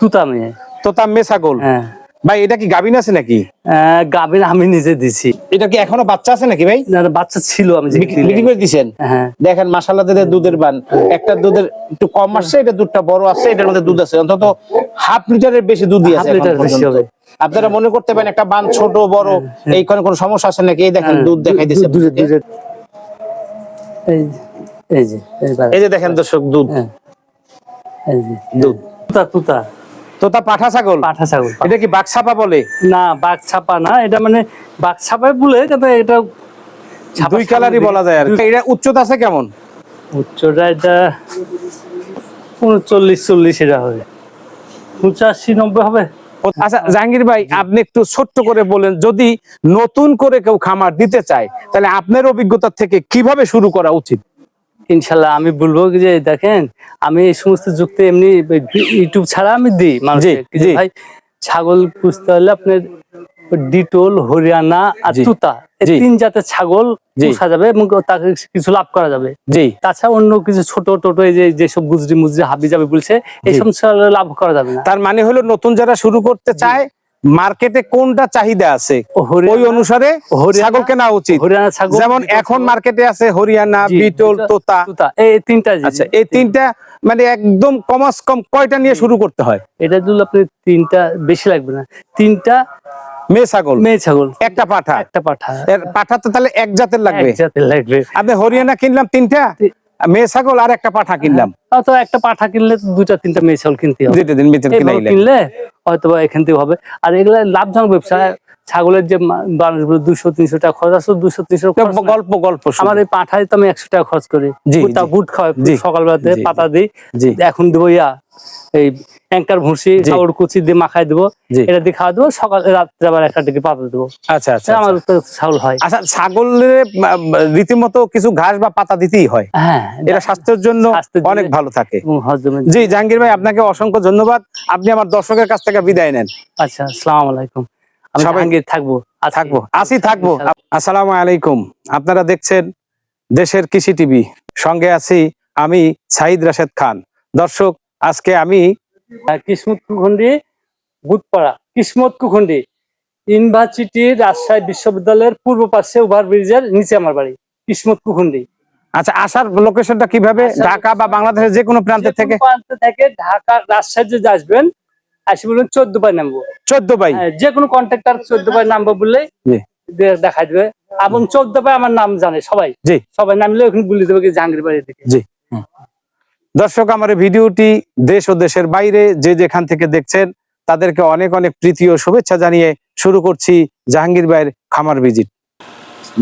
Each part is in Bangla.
তুতা মেয়ে তোতা মে ছাগল? হ্যাঁ। ভাই এটা কি গাভিন আছে নাকি? আহ, গাভীর আমি নিজে দিছি। এটা কি এখনও বাচ্চা আছে নাকি ভাই? না, বাচ্চা ছিল আমি বিক্রি করে দিছেন? হ্যাঁ। দেখেন দুধের বান। একটা দুধের একটু কম আসছে এটা দুধটা বড় আসছে এটার মধ্যে দুধ আছে। অন্তত হাফ লিটারের বেশি দুধই আছে হাফ লিটার বেশি হবে। আপনারা মনে করতে পারেন একটা বান ছোট বড় এইখানে কোনো সমস্যা আছে নাকি? এই দেখেন হ্যাঁ, দুধ দেখাই দিছে এই যে- এই যে দেখেন দর্শক দুধ। হ্যাঁ। এই দুধ। তুতা তুতা। তোতা পাঠা ছাগল? পাঠা ছাগল এটা কি বাঘছাপা বলে? না বাঘ না এটা মানে বাঘ বলে এটা দুই কালারই বলা যায় আর এটা উচ্চতা আছে কেমন? উচ্চটা এটা উনচল্লিশ চল্লিশ এটা হবে। পঁচাশি নব্বই হবে। আচ্ছা জাহাঙ্গীর ভাই আপনি একটু ছোট্ট করে বলেন যদি নতুন করে কেউ খামার দিতে চায় তাহলে আপনার অভিজ্ঞতা থেকে কীভাবে শুরু করা উচিত? ইনশাল্লাহ আমি বলব যে দেখেন আমি এই সমস্ত যুক্ত এমনি ইউটিউব ছাড়া আমি দিই মানুষকে। যে ভাই ছাগল পুষতে হলে আপনার ডিটোল হরিয়ানা আর জি। তুতা তিন জাতের ছাগল। পোষা যাবে এবং তাকে কিছু লাভ করা যাবে। জি। তাছাড়া অন্য কিছু ছোট টোটো এই যে যেসব গুজরি মুজরি হাবি যাবে বলছে এইসব লাভ করা যাবে না। তার মানে হলো নতুন যারা শুরু করতে চায় মার্কেটে কোনটা চাহিদা আছে? ওই অনুসারে ছাগল কেনা উচিত। যেমন এখন মার্কেটে আছে হরিয়ানা বিটল তোতা। এই তিনটা আচ্ছা এই তিনটা মানে একদম কমাস কম কয়টা নিয়ে শুরু করতে হয়? এটা দিলে আপনি তিনটা বেশি লাগবে না। তিনটা মেয়ে ছাগল? মেয়ে ছাগল। একটা পাঠা? একটা পাঠা। পাঠা তো তাহলে এক জাতের লাগবে। এক জাতের লাগবে। আপনি হরিয়ানা কিনলাম তিনটা? মেয়ে ছাগল আর একটা পাঠা কিনলাম। হয়তো একটা পাঠা কিনলে তো দুটা তিনটা মেয়ে ছাগল কিনতে হবে। কিনলে হয়তো এখান থেকে হবে। আর এগুলা লাভজনক ব্যবসা। ছাগলের যে মানুষগুলো দুশো তিনশো টাকা খরচ আছে দুশো তিনশো গল্প গল্প। আমার এই পাঠায় তো আমি একশো টাকা খরচ করি। বুটটা বুট খাওয়াই সকালবেলাতে পাতা দিই। এখন দেবো ইয়া এই অ্যাঙ্কার ভুসি। চাউল কুচি দিয়ে মাখাই দেবো। এটা দিয়ে খাওয়া দেবো সকাল রাত্রে আবার একটা দিকে পাতা দেবো। আচ্ছা আচ্ছা আমার আচ্ছা। তো ছাগল হয়। আচ্ছা ছাগলের রীতিমতো কিছু ঘাস বা পাতা দিতেই হয়। হ্যাঁ এটা স্বাস্থ্যের জন্য অনেক ভালো থাকে। জি জাহাঙ্গীর ভাই আপনাকে অসংখ্য ধন্যবাদ। আপনি আমার দর্শকের কাছ থেকে বিদায় নেন। আচ্ছা আসসালামু আলাইকুম। সবাই- থাকব থাকব আসি থাকব। আসসালামু আলাইকুম। আপনারা দেখছেন দেশের কৃষি টিভি। সঙ্গে আছি আমি সাইদ রাশেদ খান। দর্শক আজকে আমি কিসমত কুখন্ডি বুধপাড়া কিসমত কুখন্ডি ইউনিভার্সিটি রাজশাহী বিশ্ববিদ্যালয়ের পূর্ব পাশে ওভার ব্রিজের নিচে আমার বাড়ি কিসমত কুখন্ডি। আচ্ছা আসার লোকেশনটা কীভাবে? ঢাকা বা বাংলাদেশের যে কোনো প্রান্ত থেকে? প্রান্ত থেকে ঢাকা রাজশাহী যদি আসবেন আসি বলুন চোদ্দ পাই নামবো। চোদ্দ বাই হ্যাঁ, যে কোনো কন্ট্রাক্টর চোদ্দ পাই নামবো বললে দেখা দিবে। এবং চোদ্দ পাই আমার নাম জানে সবাই। জি। সবাই নামলে ওখানে বলে দেবে কি জাহাঙ্গীর বাড়ি থেকে জি। দর্শক আমার ভিডিওটি দেশ ও দেশের বাইরে যে যেখান থেকে দেখছেন তাদেরকে অনেক অনেক প্রীতি ও শুভেচ্ছা জানিয়ে শুরু করছি জাহাঙ্গীর ভাইয়ের খামার ভিজিট।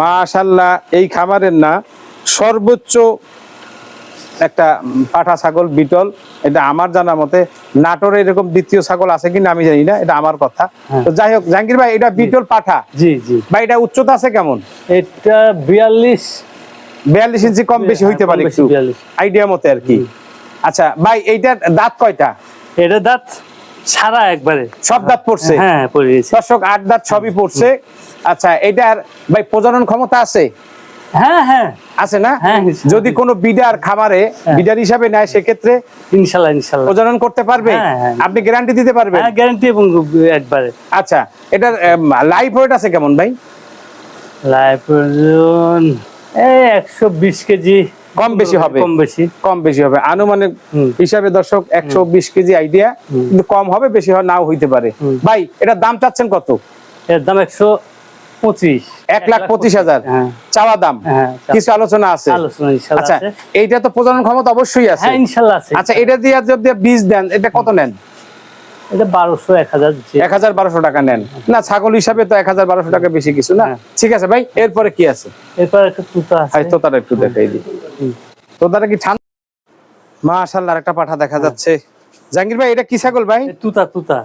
মাশাল্লাহ এই খামারের না সর্বোচ্চ একটা পাঠা ছাগল বিটল এটা আমার জানা মতে নাটোরে এরকম দ্বিতীয় ছাগল আছে কিনা আমি জানি না এটা আমার কথা। হ্যাঁ। তো যাই হোক জাহাঙ্গীর ভাই এটা বিটল পাঠা? জি জি। বা এটা উচ্চতা আছে কেমন? এটা বিয়াল্লিশ। বিয়াল্লিশ ইঞ্চি কম বেশি হইতে পারে হ্যাঁ, কম বেশি একটু আইডিয়া মতে আর কি। আচ্ছা ভাই এইটার দাঁত কয়টা? এটা দাঁত সারা একবারে। সব দাঁত পড়ছে? হ্যাঁ পড়ে দর্শক আট দাঁত সবই পড়ছে। আচ্ছা এটার ভাই প্রজনন ক্ষমতা আছে? হ্যাঁ হ্যাঁ। আছে না? হ্যাঁ, যদি কোনো বিডার খামারে বিডার হিসাবে নেয় সেক্ষেত্রে ইনশাল্লাহ ইনশাল্লাহ। প্রজনন করতে পারবে। আপনি গ্যারান্টি দিতে পারবেন? হ্যাঁ গ্যারান্টি এবং একবারে। আচ্ছা এটার লাইফ ওয়েট আছে কেমন ভাই? লাইফ এই একশো বিশ কেজি। কম বেশি হবে। কম বেশি। কম বেশি হবে। আনুমানিক হিসাবে দর্শক একশো বিশ কেজি আইডিয়া কিন্তু কম হবে বেশি হয় নাও হইতে পারে। ভাই এটার দাম চাচ্ছেন কত? এর দাম একশো পঁচিশ। এক লাখ পঁচিশ হাজার। হ্যাঁ। চাওয়া দাম। হ্যাঁ কিছু আলোচনা আছে? আচ্ছা এইটা তো প্রজনন ক্ষমতা অবশ্যই আছে। হ্যাঁ আচ্ছা এটা দিয়ে যদি বীজ দেন এটা কত নেন? টাকা নেন। না ছাগল হিসাবে তো এক হাজার বারোশো টাকা বেশি কিছু না। ঠিক আছে ভাই এরপরে কি আছে? এরপর একটা তুতা ভাই তোতারা একটু দেখাই দিই। তোতারা কি ঠান্ডা? মাশাল্লাহ একটা পাঠা দেখা যাচ্ছে। জাহাঙ্গীর ভাই এটা কি ছাগল ভাই? তুতা তুতা।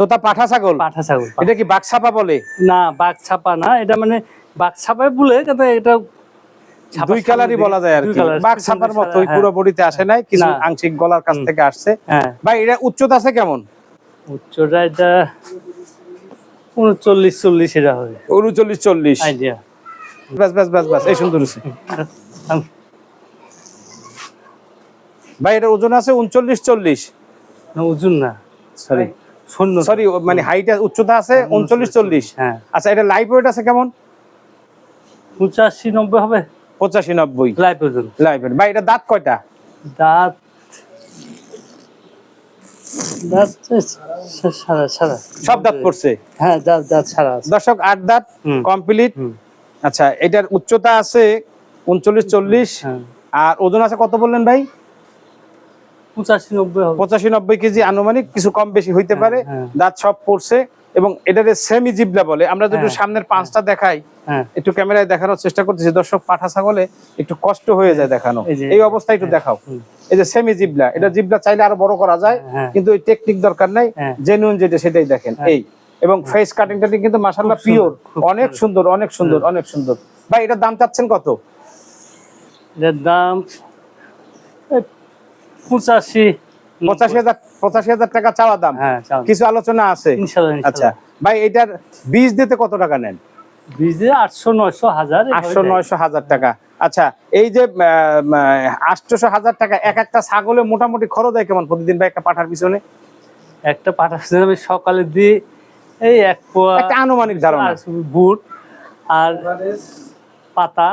তোতা পাঠা ছাগল পাঠা ছাগল এটা কি বাঘছাপা বলে? না বাঘ ছাপা না এটা মানে বাঘ ছাপায় বলে কিন্তু এটা দুই কালারই বলা। যায় আর কি। বাঘ ছাপার মতো সাদা, পুরো বডিতে আসে নাই কিছু আংশিক গলার কাছ থেকে আসছে। হ্যাঁ। ভাই এটা উচ্চতা আছে কেমন? উচ্চটা এটা উনচল্লিশ চল্লিশ এটা হবে। উনচল্লিশ চল্লিশ। ব্যাস ব্যাস ব্যাস ব্যাস এই সুন্দর। ভাই এটা ওজন আছে উনচল্লিশ চল্লিশ? ওজন না। সরি শূন্য। সরি মানে হাইট উচ্চতা আছে উনচল্লিশ চল্লিশ হ্যাঁ। আচ্ছা এটা লাইভ ওয়েট আছে কেমন? পঁচাশি নব্বই হবে। পঁচাশি নব্বই লাই পর্যন্ত লাইভ ওয়েট ভাই এটা দাঁত কয়টা? দাঁত সব দাঁত পড়ছে? হ্যাঁ দাঁত দাঁত সারা দর্শক আট দাঁত কমপ্লিট আচ্ছা এটার উচ্চতা আছে উনচল্লিশ চল্লিশ হ্যাঁ। আর ওজন আছে কত বললেন ভাই? পঁচাশি নব্বই কেজি আনুমানিক কিছু কম বেশি হইতে পারে হ্যাঁ। দাঁত সব পড়ছে এবং এটারে সেমি জিবলা বলে। আমরা যদি হ্যাঁ। সামনের পাঁচটা দেখাই হ্যাঁ। একটু ক্যামেরায় দেখানোর চেষ্টা করতেছি। দর্শক পাঠা ছাগলে একটু কষ্ট হয়ে যায় দেখানো। এই অবস্থায় একটু দেখাও। এই যে সেমি জিবলা এটা জিবলা চাইলে আরও বড় করা যায় হ্যাঁ। কিন্তু ওই টেকনিক দরকার নাই। হ্যাঁ। জেনুইন যেটা সেটাই দেখেন। হ্যাঁ। এই এবং ফেস কাটিং টাটিং কিন্তু মাশাআল্লাহ খুব পিওর অনেক সুন্দর অনেক সুন্দর অনেক সুন্দর। ভাই এটার দাম চাচ্ছেন কত? এটার দাম পঁচাশি পঁচাশি হাজার পঁচাশি হাজার টাকা চাওয়া দাম। হ্যাঁ কিছু আলোচনা আছে? আচ্ছা। ভাই এটার বীজ দিতে কত টাকা নেন? বীজে আটশো নয়শো হাজার আটশো নয়শো হাজার টাকা। আচ্ছা এই যে আটশোশো হাজার টাকা এক একটা ছাগলে মোটামুটি খরচ হয় কেমন প্রতিদিন ভাই একটা পাঠার পিছনে? একটা পাঠাচ্ছি আমি সকালে দিই এই এক একটা আনুমানিক ধারণা। বুট আর পাতা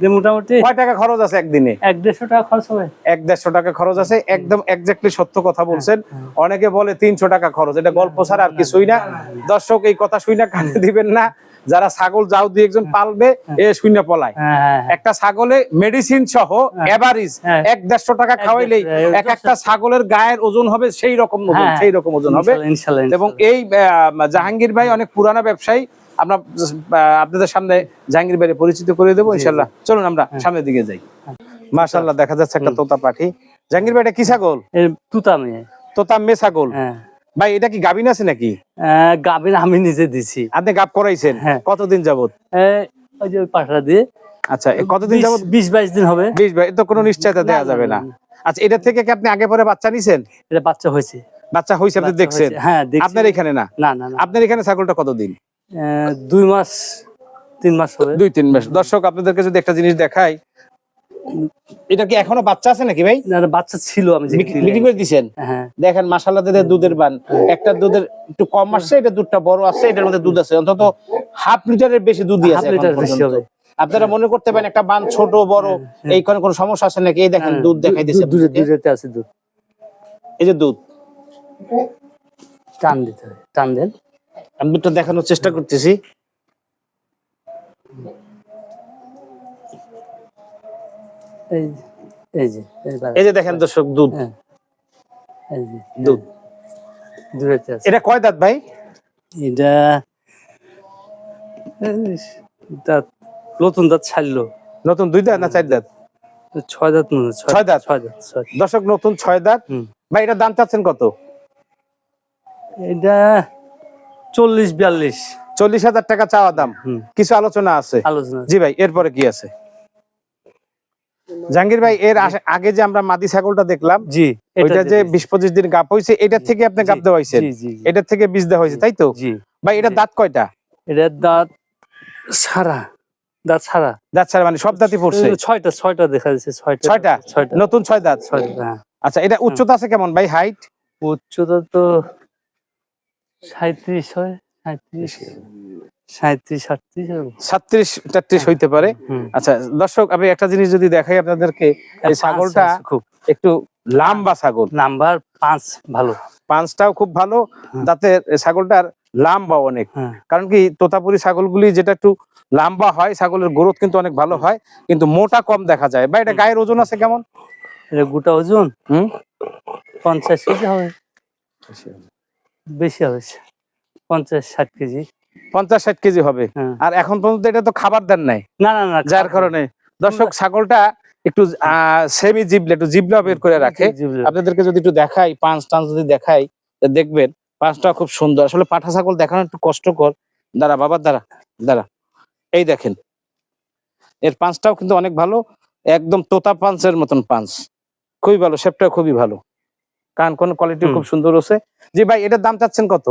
দিয়ে মোটামুটি কয় টাকা খরচ আছে একদিনে? এক দেড়শো টাকা খরচ হবে। এক দেড়শো টাকা খরচ আছে একদম একজাক্টলি সত্য কথা বলছেন। অনেকে বলে তিনশো টাকা খরচ এটা গল্প ছাড়া আর কিছুই না। দর্শক এই কথা শুই না কানে দিবেন না। যারা ছাগল যাও দিয়ে একজন পালবে এ শূন্য পলায়। হ্যাঁ হ্যাঁ হ্যাঁ। একটা ছাগলে মেডিসিন সহ এভারেজ হ্যাঁ। এক দেড়শো টাকা খাওয়াইলেই এক একটা ছাগলের গায়ের ওজন হবে সেই রকম ওজন হ্যাঁ। সেই রকম ওজন হবে। এবং এই জাহাঙ্গীর ভাই অনেক পুরানা ব্যবসায়ী। আমরা আপনাদের সামনে জাহাঙ্গীর ভাইয়ের পরিচিত করে দেবো ইনশাল্লাহ। চলুন আমরা হ্যাঁ। সামনের দিকে যাই। মাশাল্লাহ দেখা যাচ্ছে একটা তোতা পাখি। জাহাঙ্গীর ভাই এটা কি ছাগল? তুতা মেয়ে। তোতা মে ছাগল? হ্যাঁ। ভাই এটা কি গাভিন আছে নাকি? আহ, আমি নিজে দিছি। আপনি গাব করাইছেন? হ্যাঁ। কতদিন যাবত এই, ওই যে পাঠা দিয়ে। আচ্ছা কতদিন যাবত বিশ বাইশ দিন হবে। বিশ এ তো কোনো নিশ্চয়তা দেওয়া যাবে না, আচ্ছা এটা থেকে কি আপনি আগে পরে বাচ্চা নিছেন? এটা বাচ্চা হয়েছে। বাচ্চা হয়েছে আপনি দেখছেন? হ্যাঁ আপনার এখানে না। আপনার এখানে ছাগলটা কতদিন? দুই মাস তিন মাস হবে। দুই তিন মাস। দর্শক আপনাদেরকে যদি একটা জিনিস দেখাই এটা কি এখনও বাচ্চা আছে নাকি ভাই? না, বাচ্চা ছিল আমি বিক্রি করে দিছেন? হ্যাঁ। দেখেন মাসাল্লাহ দিয়ে দুধের বান। একটা দুধের একটু কম আসছে এটা দুধটা বড় আছে এটার মধ্যে দুধ আছে। অন্তত হাফ লিটারের বেশি দুধই আছে এখন লিটার বেশি হবে। আপনারা মনে করতে পারেন একটা বান ছোট বড় এইখানে কোনো সমস্যা আছে নাকি? এই দেখেন হ্যাঁ, দুধ দেখাই দিছে দুধ- দুধ- দুধেতে আছে দুধ। এই যে দুধ। টান দিতে হবে। টান দেন। আমি দুধটা দেখানোর চেষ্টা করতেছি। এই যে, দেখেন দর্শক দুধ। হ্যাঁ এই যে দুধ। এটা কয় দাঁত ভাই? এটা দাঁত নতুন দাঁত ছাড়লো। নতুন দুই দাঁত না চার দাঁত? ছয় দাঁত ছয় দাঁত? ছয় দাঁত দর্শক নতুন ছয় দাঁত। ভাই এটা দাম চাচ্ছেন কত? এটা চল্লিশ বিয়াল্লিশ। চল্লিশ হাজার টাকা চাওয়া দাম। কিছু আলোচনা আছে? জি ভাই এরপরে কি আছে? জাহাঙ্গীর ভাই এর আগে যে আমরা মাদি ছাগলটা দেখলাম জি ওইটা যে বিশ পঁচিশ দিন গাপ হয়েছে এটা থেকে আপনি গাপ জি জি, এটা থেকে বীজ দেওয়া হয়েছে তাই তো? জি। ভাই এটা দাঁত কয়টা? এটার দাঁত সারা দাঁত সারা দাঁত ছাড়া মানে সব দাঁতই পড়ছে ছয়টা ছয়টা দেখা যাচ্ছে ছয়টা ছয়টা? ছয়টা। নতুন ছয় দাঁত? হ্যাঁ। আচ্ছা এটা উচ্চতা আছে কেমন ভাই হাইট উচ্চতা তো সাঁত্রিশ হয় সাঁত্রিশ সাঁত্রিশ সাতত্রিশ হইতে পারে। আচ্ছা দর্শক আমি একটা জিনিস যদি দেখাই আপনাদেরকে এই ছাগলটা খুব। একটু লাম্বা ছাগল। নাম্বার পাঁচ ভালো। পাঁচটাও খুব ভালো তাতে ছাগলটার লাম্বা অনেক। কারণ কি তোতাপুরি ছাগলগুলি যেটা একটু লম্বা হয় ছাগলের গ্রোথ কিন্তু অনেক ভালো হয় কিন্তু মোটা কম দেখা যায়। বা এটা গায়ের ওজন আছে কেমন? গোটা ওজন? হুম? পঞ্চাশ কেজি হবে। বেশি হবে পঞ্চাশ ষাট কেজি। পঞ্চাশ ষাট কেজি হবে? হ্যাঁ। আর এখন পর্যন্ত এটা তো খাবার দেন নাই? না না না যার কারণে। দর্শক ছাগলটা একটু সেমি জিবলে একটু জিবলা বের করে রাখে। আপনাদেরকে যদি একটু দেখাই পাঁচ টান যদি দেখাই দেখবেন পাঁচটা খুব সুন্দর। আসলে পাঠা ছাগল দেখানো একটু কষ্টকর। দাঁড়া বাবার দাঁড়া দাঁড়া। এই দেখেন। এর পাঁচটাও কিন্তু অনেক ভালো। একদম তোতা পাঞ্চের মতন পাঞ্চ খুবই ভালো শেপটা খুবই ভালো। কান কোন কোয়ালিটি খুব সুন্দর আছে। জি ভাই এটার দাম চাচ্ছেন কত?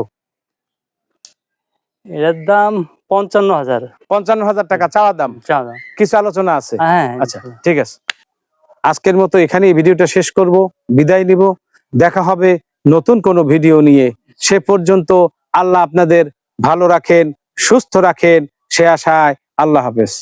এটার দাম পঞ্চান্ন হাজার পঞ্চান্ন হাজার টাকা চাওয়া দাম? চাও দাম। কিছু আলোচনা আছে? হ্যাঁ আচ্ছা ঠিক আছে। আজকের মতো এখানেই ভিডিওটা শেষ করব বিদায় নিব। দেখা হবে নতুন কোনো ভিডিও নিয়ে। সে পর্যন্ত আল্লাহ আপনাদের ভালো রাখেন সুস্থ রাখেন সে আশায় আল্লাহ হাফেজ।